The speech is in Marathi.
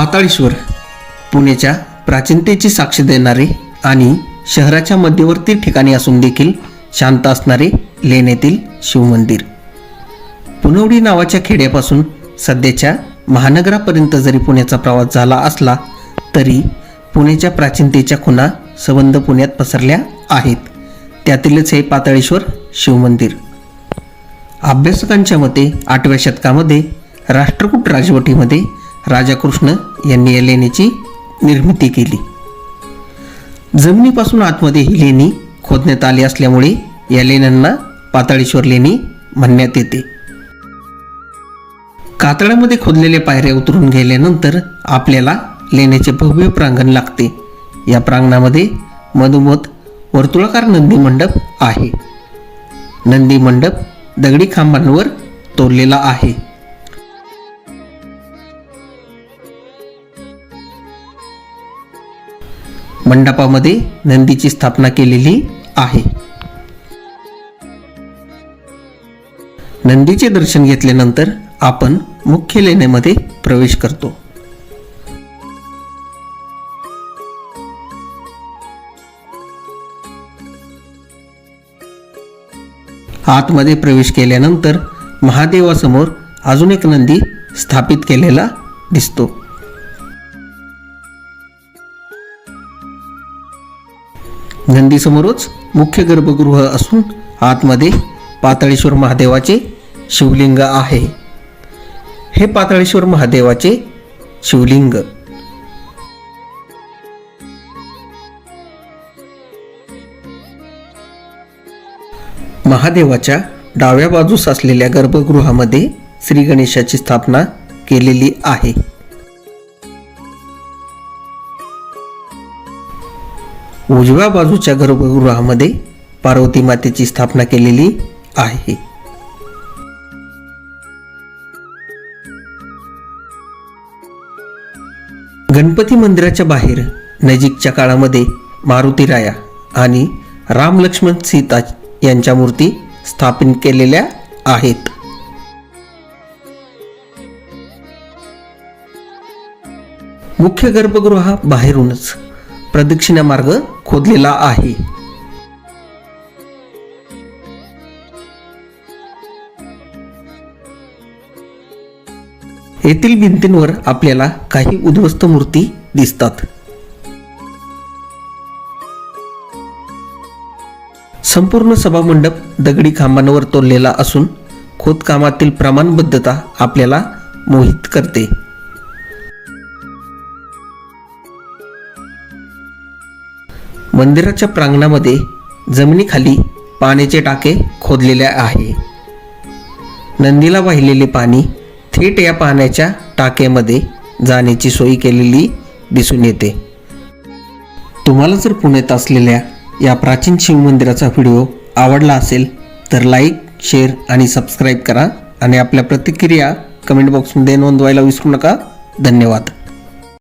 पाताळेश्वर पुण्याच्या प्राचीनतेची साक्ष देणारे आणि शहराच्या मध्यवर्ती ठिकाणी असून देखील शांत असणारे लेण्यातील शिवमंदिर. पुनवडी नावाच्या खेड्यापासून सध्याच्या महानगरापर्यंत जरी पुण्याचा प्रवास झाला असला तरी पुण्याच्या प्राचीनतेच्या खुणा संबंध पुण्यात पसरल्या आहेत. त्यातीलच हे पाताळेश्वर शिवमंदिर. अभ्यासकांच्या मते आठव्या शतकामध्ये राष्ट्रकूट राजवटीमध्ये राजा कृष्ण यांनी या लेणीची निर्मिती केली. जमिनीपासून आतमध्ये ही लेणी खोदण्यात आली असल्यामुळे या लेण्यांना पाताळेश्वर लेणी म्हणण्यात येते. कातळामध्ये खोदलेल्या पायऱ्या उतरून गेल्यानंतर आपल्याला लेण्याचे भव्य प्रांगण लागते. या प्रांगणामध्ये मधोमध वर्तुळाकार नंदी मंडप आहे. नंदी मंडप दगडी खांबांवर तोडलेला आहे. मंडपामध्ये नंदीची स्थापना केलेली आहे. नंदीचे दर्शन घेतल्यानंतर आपण मुख्य लेण्यामध्ये प्रवेश करतो. आतमध्ये प्रवेश केल्यानंतर महादेवासमोर अजून एक नंदी स्थापित केलेला दिसतो. नंदीसमोरच मुख्य गर्भगृह असून आतमध्ये पाताळेश्वर महादेवाचे शिवलिंग आहे. हे पाताळेश्वर महादेवाचे शिवलिंग. महादेवाच्या डाव्या बाजूस असलेल्या गर्भगृहामध्ये श्री गणेशाची स्थापना केलेली आहे. उजव्या बाजूच्या गर्भगृहामध्ये पार्वती मातेची स्थापना केलेली आहे. गणपती मंदिराच्या बाहेर नजीकच्या काळामध्ये मारुती राया आणि राम लक्ष्मण सीता यांच्या मूर्ती स्थापित केलेल्या आहेत. मुख्य गर्भगृहा बाहेरूनच प्रदक्षिणा मार्ग खोदलेला आहे. येथील भिंतींवर आपल्याला काही उद्ध्वस्त मूर्ती दिसतात. संपूर्ण सभामंडप दगडी खांबांवर तोडलेला असून खोदकामातील प्रमाणबद्धता आपल्याला मोहित करते. मंदिराच्या प्रांगणामध्ये जमिनीखाली पाण्याचे टाके खोदलेले आहे. नंदीला वाहिलेले पाणी थेट या पाण्याच्या टाक्यामध्ये जाण्याची सोय केलेली दिसून येते. तुम्हाला जर पुण्यात असलेल्या या प्राचीन शिवमंदिराचा व्हिडिओ आवडला असेल तर लाईक शेअर आणि सबस्क्राईब करा आणि आपल्या प्रतिक्रिया कमेंट बॉक्समध्ये नोंदवायला विसरू नका. धन्यवाद.